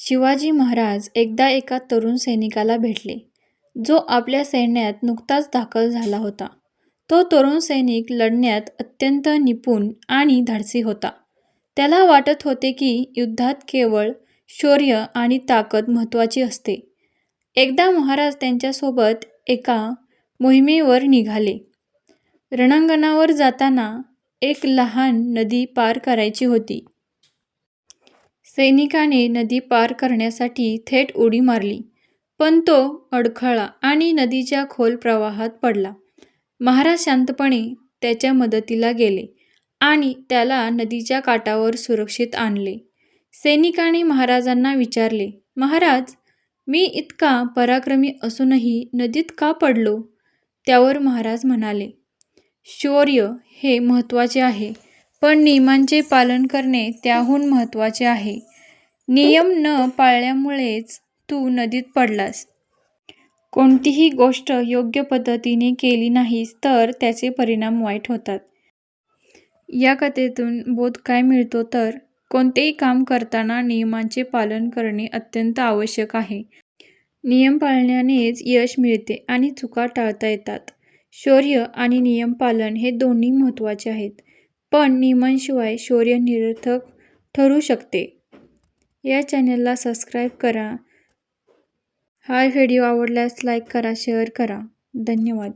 शिवाजी महाराज एकदा एका तरुण सैनिकाला भेटले, जो आपल्या सैन्यात नुकताच दाखल झाला होता. तो तरुण सैनिक लढण्यात अत्यंत निपुण आणि धाडसी होता. त्याला वाटत होते की युद्धात केवळ शौर्य आणि ताकद महत्त्वाची असते. एकदा महाराज त्यांच्यासोबत एका मोहिमेवर निघाले. रणांगणावर जाताना एक लहान नदी पार करायची होती. सैनिकाने नदी पार करण्यासाठी थेट उडी मारली, पण तो अडखळला आणि नदीच्या खोल प्रवाहात पडला. महाराज शांतपणे त्याच्या मदतीला गेले आणि त्याला नदीच्या काठावर सुरक्षित आणले. सैनिकाने महाराजांना विचारले, महाराज, मी इतका पराक्रमी असूनही नदीत का पडलो? त्यावर महाराज म्हणाले, शौर्य हे महत्त्वाचे आहे, पण नियमांचे पालन करणे त्याहून महत्त्वाचे आहे. नियम न पाळल्यामुळेच तू नदीत पडलास. कोणतीही गोष्ट योग्य पद्धतीने केली नाहीस तर त्याचे परिणाम वाईट होतात. या कथेतून बोध काय मिळतो तर कोणतेही काम करताना नियमांचे पालन करणे अत्यंत आवश्यक आहे. नियम पाळण्यानेच यश मिळते आणि चुका टाळता येतात. शौर्य आणि नियम पालन हे दोन्ही महत्त्वाचे आहेत, पण नियमांशिवाय शौर्य निरर्थक ठरू शकते. या चॅनलला सबस्क्राईब करा. हा व्हिडिओ आवडल्यास लाईक करा, शेअर करा. धन्यवाद.